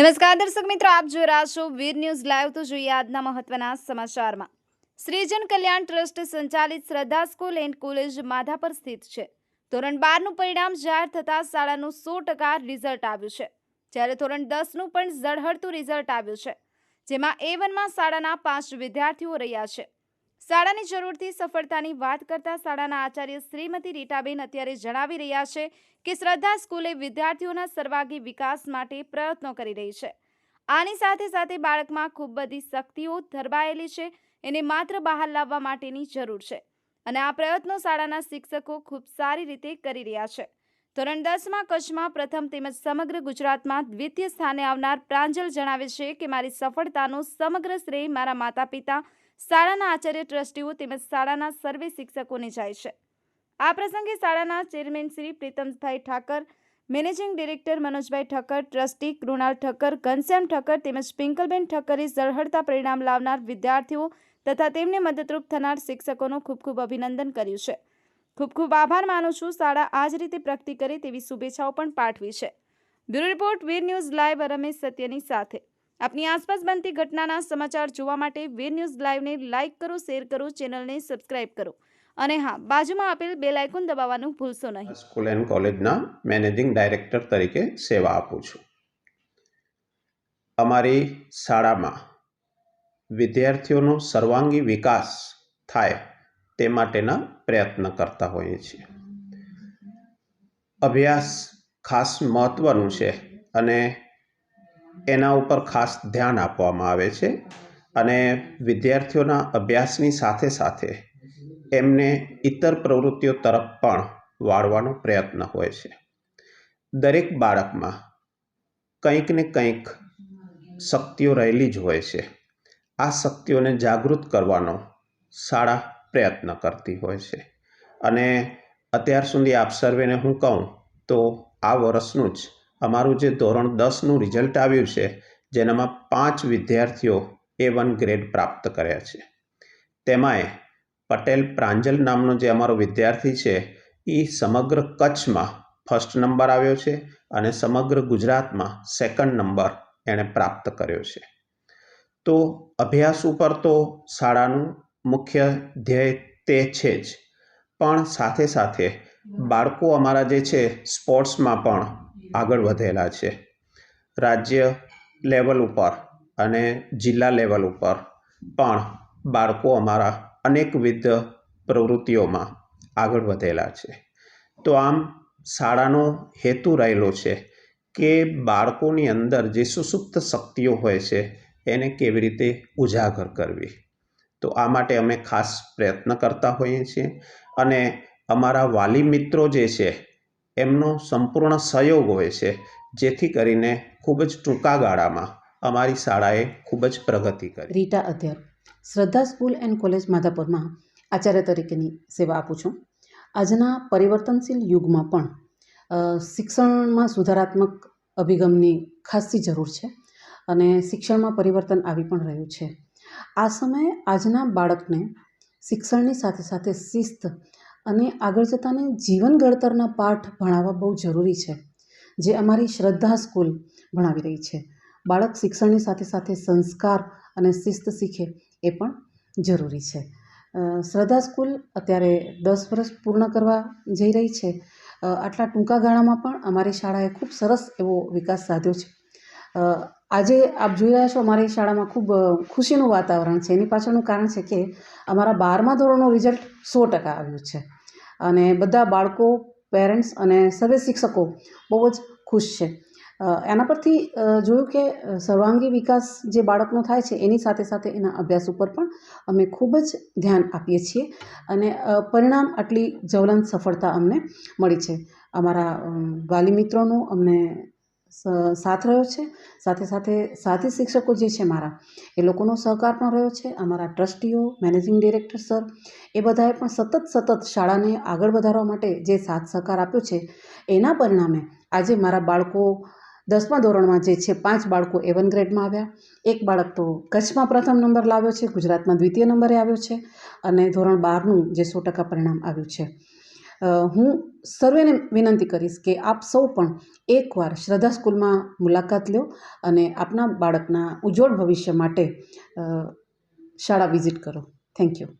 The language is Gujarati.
નમસ્કાર દર્શક મિત્રો, આપ જોઈ રહ્યા છો વીર ન્યૂઝ લાઈવ. તો જોઈએ આજના મહત્વના સમાચારમાં. શ્રીજન કલ્યાણ ટ્રસ્ટ સંચાલિત શ્રદ્ધા સ્કૂલ એન્ડ કોલેજ માધાપર સ્થિત છે. ધોરણ બારનું પરિણામ જાહેર થતાં શાળાનું સો ટકા રિઝલ્ટ આવ્યું છે. જ્યારે ધોરણ દસનું પણ ઝળહળતું રિઝલ્ટ આવ્યું છે. જેમાં એ વનમાં શાળાના પાંચ વિદ્યાર્થીઓ રહ્યા છે. શાળાની જરૂરથી સફળતાની વાત કરતા શાળાના આચાર્ય શ્રીમતી રીટાબેન અત્યારે જણાવી રહ્યા છે કે શ્રદ્ધા સ્કૂલે વિદ્યાર્થીઓના સર્વાંગી વિકાસ માટે પ્રયત્નો કરી રહી છે. આની સાથે સાથે બાળકમાં ખૂબ બધી શક્તિઓ ધરબાયેલી છે, એને માત્ર બહાર લાવવા માટેની જરૂર છે. અને આ પ્રયત્નો શાળાના શિક્ષકો ખૂબ સારી રીતે કરી રહ્યા છે. ધોરણ દસમાં કચ્છમાં પ્રથમ તેમજ સમગ્ર ગુજરાતમાં દ્વિતીય સ્થાને આવનાર પ્રાંજલ જણાવે છે કે મારી સફળતાનો સમગ્ર શ્રેય મારા માતા પિતા શાળાના આચાર્ય ટ્રસ્ટીઓ તેમજ શાળાના સર્વે શિક્ષકોને જાય છે. આ પ્રસંગે શાળાના chairman Shri Pritambhai Thakar, managing director Manojbhai Thakkar trustee Krunal Thakkar Ghanshyam Thakkar તેમજ પિંકલબેન ઠક્કરે ઝળહળતા પરિણામ લાવનાર વિદ્યાર્થીઓ તથા તેમને મદદરૂપ થનાર શિક્ષકોનું ખૂબ ખૂબ અભિનંદન કર્યું છે. ખૂબ ખૂબ આભાર માનું છું શાળા આ જ રીતે પ્રગતિ કરે તેવી શુભેચ્છાઓ પણ પાઠવી છે. Bureau report Veer news live Ramesh સત્યની સાથે. આપની આસપાસ બનતી ઘટનાના સમાચાર જોવા માટે વીર ન્યૂઝ લાઈવને લાઇક કરો, શેર કરો, ચેનલને સબસ્ક્રાઇબ કરો. અને હા, બાજુમાં આપેલ બેલ આઇકોન દબાવવાનું ભૂલશો નહીં. સ્કૂલ એન્ડ કોલેજના મેનેજિંગ ડાયરેક્ટર તરીકે સેવા આપું છું. અમારી શાળામાં વિદ્યાર્થીઓનો સર્વાંગી વિકાસ થાય તે માટેના પ્રયત્ન કરતા હોઈએ છીએ. અભ્યાસ ખાસ મહત્ત્વનું છે અને એના ઉપર ખાસ ધ્યાન આપવામાં આવે છે અને વિદ્યાર્થીઓના અભ્યાસની સાથે સાથે એમને ઇતર પ્રવૃત્તિઓ તરફ પણ વાળવાનો પ્રયત્ન હોય છે. દરેક બાળકમાં કંઈક ને કંઈક શક્તિઓ રહેલી જ હોય છે. આ શક્તિઓને જાગૃત કરવાનો શાળા પ્રયત્ન કરતી હોય છે. અને અત્યાર સુધી આપ સર્વેને હું કહું તો આ વર્ષનું જ અમારું જે ધોરણ દસનું રિઝલ્ટ આવ્યું છે, જેનામાં પાંચ વિદ્યાર્થીઓ એ વન ગ્રેડ પ્રાપ્ત કર્યા છે. તેમાંય પટેલ પ્રાંજલ નામનો જે અમારો વિદ્યાર્થી છે એ સમગ્ર કચ્છમાં ફર્સ્ટ નંબર આવ્યો છે અને સમગ્ર ગુજરાતમાં સેકન્ડ નંબર એણે પ્રાપ્ત કર્યો છે. તો અભ્યાસ ઉપર તો શાળાનું મુખ્ય ધ્યેય તે છે જ, પણ સાથે સાથે બાળકો અમારા જે છે સ્પોર્ટ્સમાં પણ આગળ વધેલા છે. રાજ્ય લેવલ ઉપર અને જિલ્લા લેવલ ઉપર પણ બાળકો અમારા અનેકવિધ પ્રવૃત્તિઓમાં આગળ વધેલા છે. તો આમ શાળાનો હેતુ રહેલો છે કે બાળકોની અંદર જે સુસુપ્ત શક્તિઓ હોય છે એને કેવી રીતે ઉજાગર કરવી. તો આ માટે અમે ખાસ પ્રયત્ન કરતા હોઈએ છીએ અને અમારા વાલી મિત્રો જે છે એમનો સંપૂર્ણ સહયોગ હોય છે, જેથી કરીને ખૂબ જ ટૂંકા ગાળામાં અમારી શાળાએ ખૂબ જ પ્રગતિ કરી. રીટા અધ્યર. શ્રદ્ધા સ્કૂલ એન્ડ કોલેજ માધાપુરમાં આચાર્ય તરીકેની સેવા આપું છું. આજના પરિવર્તનશીલ યુગમાં પણ શિક્ષણમાં સુધારાત્મક અભિગમની ખાસી જરૂર છે અને શિક્ષણમાં પરિવર્તન આવી પણ રહ્યું છે. આ સમયે આજના બાળકને શિક્ષણની સાથે સાથે શિસ્ત અને આગળ જતાને જીવન ઘડતરના પાઠ ભણાવવા બહુ જરૂરી છે, જે અમારી શ્રદ્ધા સ્કૂલ ભણાવી રહી છે. બાળક શિક્ષણની સાથે સાથે સંસ્કાર અને શિસ્ત શીખે એ પણ જરૂરી છે. શ્રદ્ધા સ્કૂલ અત્યારે દસ વર્ષ પૂર્ણ કરવા જઈ રહી છે. આટલા ટૂંકા ગાળામાં પણ અમારી શાળાએ ખૂબ સરસ એવો વિકાસ સાધ્યો છે. આજે આપ જોઈ રહ્યા છો અમારી શાળામાં ખૂબ ખુશીનું વાતાવરણ છે. એની પાછળનું કારણ છે કે અમારા બારમા ધોરણનું રિઝલ્ટ સો ટકા આવ્યું છે. અને બધા બાળકો પેરેન્ટ્સ અને સર્વે શિક્ષકો બહુ જ ખુશ છે. એના પરથી જોયું કે સર્વાંગી વિકાસ જે બાળકનો થાય છે એની સાથે સાથે એના અભ્યાસ ઉપર પણ અમે ખૂબ જ ધ્યાન આપીએ છીએ અને પરિણામ આટલી જ્વલંત સફળતા અમને મળી છે. અમારા અમ, વાલી મિત્રોનું અમને સાથ રહ્યો છે? સાથે સાથે સાથી શિક્ષકો જે છે મારા, એ લોકોનો સહકાર પણ રહ્યો છે. અમારા ટ્રસ્ટીઓ, મેનેજિંગ ડિરેક્ટર સર, એ બધાએ પણ સતત સતત શાળાને આગળ વધારવા માટે જે સાથ સહકાર આપ્યો છે, એના પરિણામે આજે મારા બાળકો દસમા ધોરણમાં જે છે, પાંચ બાળકો એવન ગ્રેડમાં આવ્યા. એક બાળક તો કચ્છમાં પ્રથમ નંબર લાવ્યો છે, ગુજરાતમાં દ્વિતીય નંબરે આવ્યો છે અને ધોરણ બારનું જે સો ટકા પરિણામ આવ્યું છે. હું સર્વેને વિનંતી કરીશ કે આપ સૌ પણ એકવાર શ્રદ્ધા સ્કૂલમાં મુલાકાત લો અને આપના બાળકના ઉજ્જવળ ભવિષ્ય માટે શાળા વિઝિટ કરો. Thank you.